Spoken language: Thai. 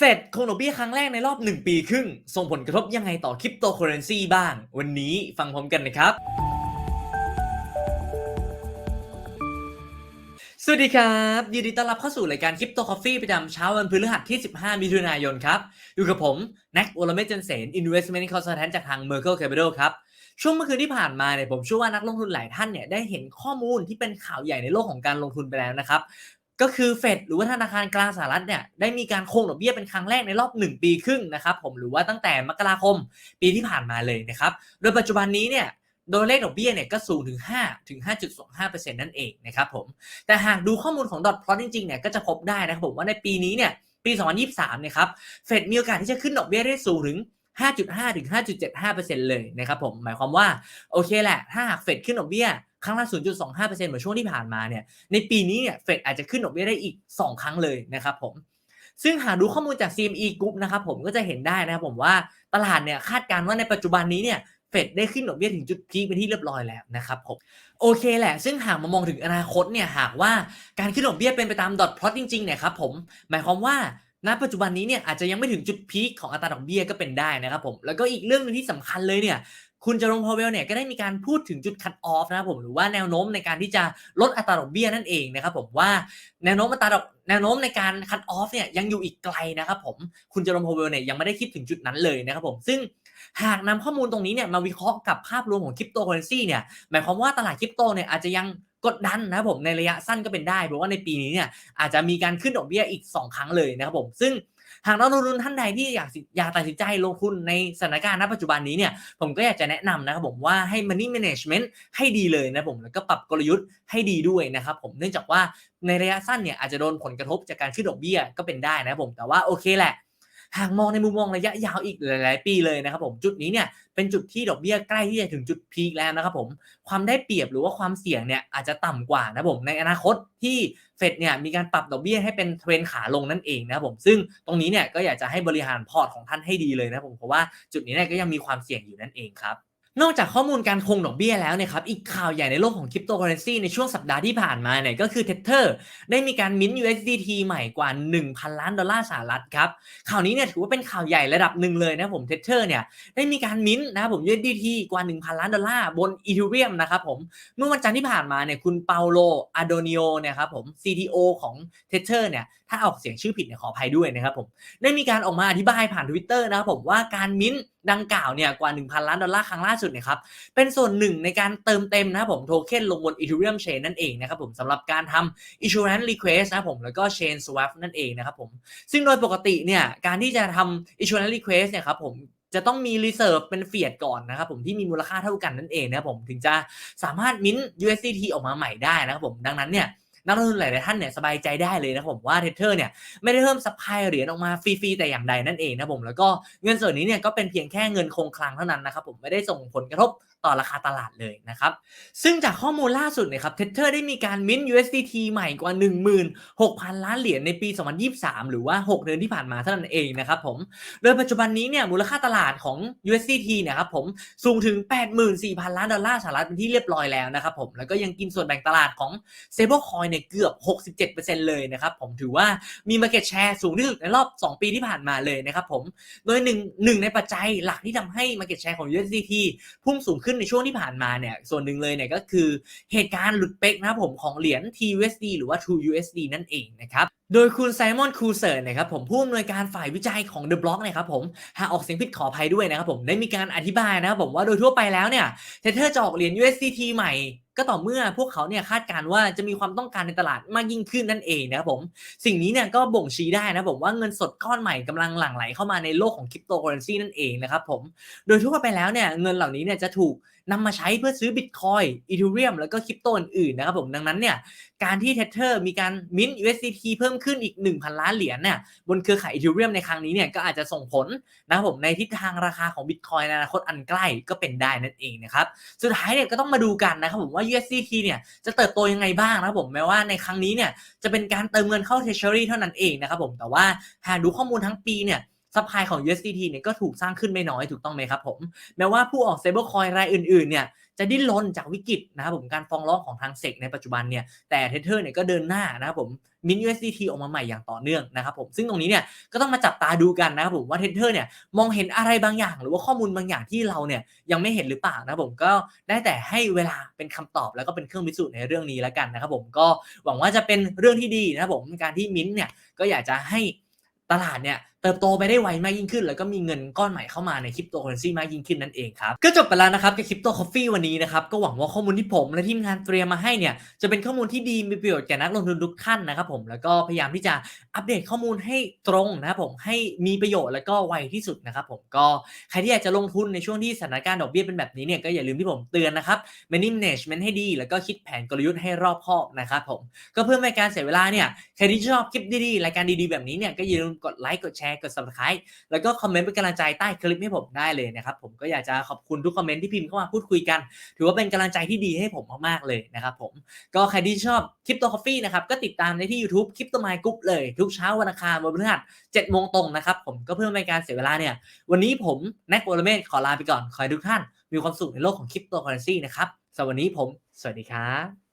เฟดคงดอกเบี้ยครั้งแรกในรอบ 1 ปีครึ่ง ส่งผลกระทบยังไงต่อคริปโตเคอเรนซีบ้าง วันนี้ฟังพร้อมกันนะครับ สวัสดีครับ ยินดีต้อนรับเข้าสู่รายการคริปโตคอฟฟี่ประจำเช้าวันพฤหัสที่ 15 มิถุนายนครับ อยู่กับผมแน็กวอลเมจเจนเซน Investment Consultant จากทาง Merkle Capital ครับช่วงเมื่อคืนที่ผ่านมาเนี่ยผมเชื่อว่านักลงทุนหลายท่านเนี่ยได้เห็นข้อมูลที่เป็นข่าวใหญ่ในโลกของการลงทุนไปแล้วนะครับ ก็คือเฟดหรือว่าธนาคารกลางสหรัฐเนี่ยได้มีการคงดอกเบี้ยเป็นครั้งแรกในรอบ 1 ปีครึ่งนะครับผมหรือว่าตั้งแต่มกราคมปีที่ผ่านมาเลยนะครับโดยปัจจุบันนี้เนี่ยโดยเลขดอกเบี้ยเนี่ยก็สูงถึง5ถึง5.25%นั่นเองนะครับผมแต่หากดูข้อมูลของ dot plot จริงๆเนี่ยก็จะพบได้นะครับผมว่าในปีนี้เนี่ยปี 2023เนี่ยครับเฟดมีโอกาสที่จะขึ้นดอกเบี้ยได้สูงถึง5.5ถึง5.75%เลยนะครับผมหมายความว่าโอเคแหละถ้าหากเฟดขึ้นดอกเบี้ย ครั้งละ 0.25%เหมือนช่วงที่ผ่านมาเนี่ย ในปีนี้เนี่ยเฟดอาจจะขึ้นดอกเบี้ยได้อีก 2 ครั้งเลยนะครับผม ซึ่งหากดูข้อมูลจาก CME Group นะครับผมก็จะเห็นได้นะครับผมว่าตลาดเนี่ยคาดการณ์ว่าในปัจจุบันนี้เนี่ยเฟดได้ขึ้นดอกเบี้ยถึงจุดพีคเป็นที่เรียบร้อยแล้วนะครับผมโอเคแหละ ซึ่งหากมามองถึงอนาคตเนี่ยหากว่าการขึ้นดอกเบี้ยเป็นไปตามดอทพลอตจริงๆเนี่ยครับผมหมายความว่าณปัจจุบันนี้เนี่ยอาจจะยังไม่ถึงจุดพีคของอัตราดอกเบี้ยก็เป็นได้นะครับผมแล้วก็อีกเรื่องนึงที่สำคัญเลยเนี่ย คุณจอร์งพาวเวลเนี่ยก็ได้มีการพูดถึงจุดคั t ออฟนะครับผมหรือว่าแนวโน้มในการที่จะลดอัตราดอกเบี้ยนั่นเองนะครับผมว่าแนวโน้มอัตราดอกแนวโน้มในการคั t ออฟเนี่ยยังอยู่อีกไกลนะครับผมคุณจอร์งพาวเวลเนี่ยยังไม่ได้คิดถึงจุดนั้นเลยนะครับผมซึ่งหากนำข้อมูลตรงนี้เนี่ยมาวิเคราะห์กับภาพรวมของคริปโตเคอเรนซีเนี่ยหมายความว่าตลาดคริปโตเนี่ยอาจจะยังกดดันนะครับผมในระยะสั้นก็เป็นได้เพราะว่าในปีนี้เนี่ยอาจจะมีการขึ้นดอกเบี้ยอีก 2 ครั้งเลยนะครับผมซึ่ง หากนักลงทุนท่านใดที่อยากอยากตัดสินใจลงทุนในสถานการณ์ณปัจจุบันนี้เนี่ยผมก็อยากจะแนะนำนะครับผมว่าให้ money management ให้ดีเลยนะผมแล้วก็ปรับกลยุทธ์ให้ดีด้วยนะครับผมเนื่องจากว่าในระยะสั้นเนี่ยอาจจะโดนผลกระทบจากการขึ้นดอกเบี้ยก็เป็นได้นะครับผมแต่ว่าโอเคแหละ หากมองในมุมมองระยะยาวอีกหลาย ๆ ปีเลยนะครับผมจุดนี้เนี่ยเป็นจุดที่ดอกเบี้ยใกล้ที่จะถึงจุดพีคแล้วนะครับผมความได้เปรียบหรือว่าความเสี่ยงเนี่ยอาจจะต่ำกว่านะครับผมในอนาคตที่เฟดเนี่ยมีการปรับดอกเบี้ยให้เป็นเทรนขาลงนั่นเองนะครับผมซึ่งตรงนี้เนี่ยก็อยากจะให้บริหารพอร์ตของท่านให้ดีเลยนะผมเพราะว่าจุดนี้เนี่ยก็ยังมีความเสี่ยงอยู่นั่นเองครับ นอกจากข้อมูลการคงดอกเบี้ยแล้วเนี่ยครับ อีกข่าวใหญ่ในโลกของคริปโตเคอเรนซีในช่วงสัปดาห์ที่ผ่านมาเนี่ยก็คือ Tether ได้มีการมิ้น USDT ใหม่กว่า 1,000 ล้านดอลลาร์สหรัฐครับ ข่าวนี้เนี่ยถือว่าเป็นข่าวใหญ่ระดับหนึ่งเลยนะผม Tether เนี่ยได้มีการมิ้นนะครับผม USDT กว่า 1,000 ล้านดอลลาร์บน Ethereum นะครับผม เมื่อวันจันทร์ที่ผ่านมาเนี่ยคุณเปาโลอาโดนิโอเนี่ยครับผม CTO ของ Tether เนี่ยถ้าออกเสียงชื่อผิดเนี่ยขออภัยด้วยนะครับผมได้มีการออกมาอธิบายผ่าน Twitter นะครับผมว่าการมิ้นท์ดังกล่าวเนี่ยกว่า 1,000 ล้านดอลลาร์ครั้งล่าสุดเนี่ยครับ เป็นส่วนหนึ่งในการเติมเต็มนะครับผมโทเค็นลงบน Ethereum Chain นั่นเองนะครับผมสำหรับการทำ Insurance Request นะครับผมแล้วก็ Chain Swap นั่นเองนะครับผมซึ่งโดยปกติเนี่ยการที่จะทำ Insurance Request เนี่ยครับผมจะต้องมี Reserve เป็นเฟียดก่อนนะครับผมที่มีมูลค่าเท่ากันนั่นเองนะครับผมถึงจะสามารถมิ้นท์ USDT ออกมาใหม่ได้นะครับผมดังนั้นเนี่ย นักลงทุนหลายๆท่านเนี่ยสบายใจได้เลยนะผมว่าเทเทอร์เนี่ยไม่ได้เพิ่มสปายเหรียญออกมาฟรีๆแต่อย่างใดนั่นเองนะผมแล้วก็เงินส่วนนี้เนี่ยก็เป็นเพียงแค่เงินคงคลังเท่านั้นนะครับผมไม่ได้ส่งผลกระทบต่อราคาตลาดเลยนะครับ ซึ่งจากข้อมูลล่าสุดเนี่ยครับเทเ e อร์ได้มีการมิ้น USDT ใหม่กว่า 16,000 ล้านเหรียญในปี 2023 หรือว่า 6 เดือนที่ผ่านมาเท่านั้นเองนะครับผม โดยปัจจุบันนี้เนี่ยมูลค่าตลาดของ USDT เนี่ยครับผมสูงถึง 84,000 ล้านดอลลาร์สหรัฐเป็นที่เรียบร้อยแล้วนะครับผม แล้วก็ยังกินส่วนแบ่งตลาดของ Stablecoin เนี่ยเกือบ 67%เลยนะครับผมถือว่ามี Market Share สูงที่สุดในรอบ 2 ปีที่ผ่านมาเลยนะครับผม โดยหนึ่งหนึ่งในปัจจัยหลักที่ทำให้ Market Share ของ USDT พุ่งสูงขึ้นในช่วงที่ผ่านมาเนี่ย ส่วนหนึ่งเลยเนี่ยก็คือเหตุการณ์หลุดเป๊กนะครับผมของเหรียญ TUSD หรือว่า TrueUSD นั่นเองนะครับโดยคุณไซมอนคูเซอร์นะครับผมผู้อำนวยการฝ่ายวิจัยของ The Block นะครับผมหากออกเสียงผิดขออภัยด้วยนะครับผมได้มีการอธิบายนะครับผมว่าโดยทั่วไปแล้วเนี่ยเทเทอร์จะออกเหรียญ USDT ใหม่ ก็ต่อเมื่อพวกเขาเนี่ยคาดการณ์ว่าจะมีความต้องการในตลาดมากยิ่งขึ้นนั่นเองนะครับผม สิ่งนี้เนี่ยก็บ่งชี้ได้นะผมว่าเงินสดก้อนใหม่กำลังหลั่งไหลเข้ามาในโลกของคริปโตเคอเรนซีนั่นเองนะครับผม โดยทั่วไปแล้วเนี่ยเงินเหล่านี้เนี่ยจะถูกนำมาใช้เพื่อซื้อบิตคอยอีทูเรียมแล้วก็คริปโตอื่นๆนะครับผมดังนั้นเนี่ยการที่เทเทอร์มีการมิ้น USDT เพิ่มขึ้นอีก 1,000 ล้านเหรียญเนี่ยบนเครือข่ายอีทูเรียมในครั้งนี้เนี่ยก็อาจจะส่งผลนะครับผมในทิศทางราคาของบิตคอยในอนาคตอันใกล้ก็เป็นได้นั่นเองนะครับสุดท้ายเนี่ยก็ต้องมาดูกันนะครับผมว่า USDT เนี่ยจะเติบโตยังไงบ้างนะครับผมแม้ว่าในครั้งนี้เนี่ยจะเป็นการเติมเงินเข้า Treasury เท่านั้นเองนะครับผมแต่ว่าหากดูข้อมูลทั้งปีเนี่ยซัพพลายของ USDT เนี่ยก็ถูกสร้างขึ้นไม่น้อยถูกต้องไหมครับผม แม้ว่าผู้ออก stablecoin รายอื่นๆ เนี่ย จะดิ้นรนจากวิกฤตนะครับผมการฟ้องร้องของทางเซกในปัจจุบันเนี่ยแต่เทเทอร์เนี่ยก็เดินหน้านะครับผมมิน USDT ออกมาใหม่อย่างต่อเนื่องนะครับผมซึ่งตรงนี้เนี่ยก็ต้องมาจับตาดูกันนะครับผมว่าเทเทอร์เนี่ยมองเห็นอะไรบางอย่าง หรือว่าข้อมูลบางอย่างที่เราเนี่ยยังไม่เห็นหรือเปล่านะครับผมก็ได้แต่ให้เวลาเป็นคำตอบแล้วก็เป็นเครื่องพิสูจน์ในเรื่องนี้แล้วกันนะครับผมก็หวังว่าจะเป็นเรื่องที่ดีนะครับผมในการที่มินเนี่ยก็อยากจะให้ตลาดเนี่ย เติบโตไปได้ไวมากยิ่งขึ้น แล้วก็มีเงินก้อนใหม่เข้ามาในคริปโตเคอเรนซีมากยิ่งขึ้นนั่นเองครับ ก็จบไปแล้วนะครับกับคริปโตคอฟฟี่วันนี้นะครับ ก็หวังว่าข้อมูลที่ผมและทีมงานเตรียมมาให้เนี่ย จะเป็นข้อมูลที่ดีมีประโยชน์แก่นักลงทุนทุกท่านนะครับผม แล้วก็พยายามที่จะอัปเดตข้อมูลให้ตรงนะครับผมให้มีประโยชน์แล้วก็ไวที่สุดนะครับผมก็ใครที่อยากจะลงทุนในช่วงที่สถานการณ์ดอกเบี้ยเป็นแบบนี้เนี่ยก็อย่าลืมที่ผมเตือนนะครับ management ให้ดี แล้วก็คิดแผนกลยุทธ์ให้รอบคอบนะครับผมก็เพื่อไม่การเสียเวลาเนี่ยใครที่ชอบคลิปดีๆรายการดีๆแบบนี้เนี่ยก็อย่าลืมกดไลค์กดแชร์กด subscribe แล้วก็คอมเมนต์เป็นกำลังใจใต้คลิปให้ผมได้เลยนะครับผมก็อยากจะขอบคุณทุกคอมเมนต์ที่พิมพ์เข้ามาพูดคุยกัน ถือว่าเป็นกำลังใจที่ดีให้ผมมากๆเลยนะครับผมก็ใครที่ชอบคลิปตัว Coffee นะครับก็ติดตามในที่ YouTube คลิปตัวไมค์กรุ๊ปเลยทุกเช้าวันอังคารวันพฤหัส7โมงตรงนะครับผมก็เพื่อไม่ให้การเสียเวลาเนี่ยวันนี้ผมแน็กโอลเมนขอลาไปก่อนขอให้ทุกท่านมีความสุขในโลกของคริปโตเคอเรนซีนะครับสำหรับวันนี้ผม สวัสดีครับ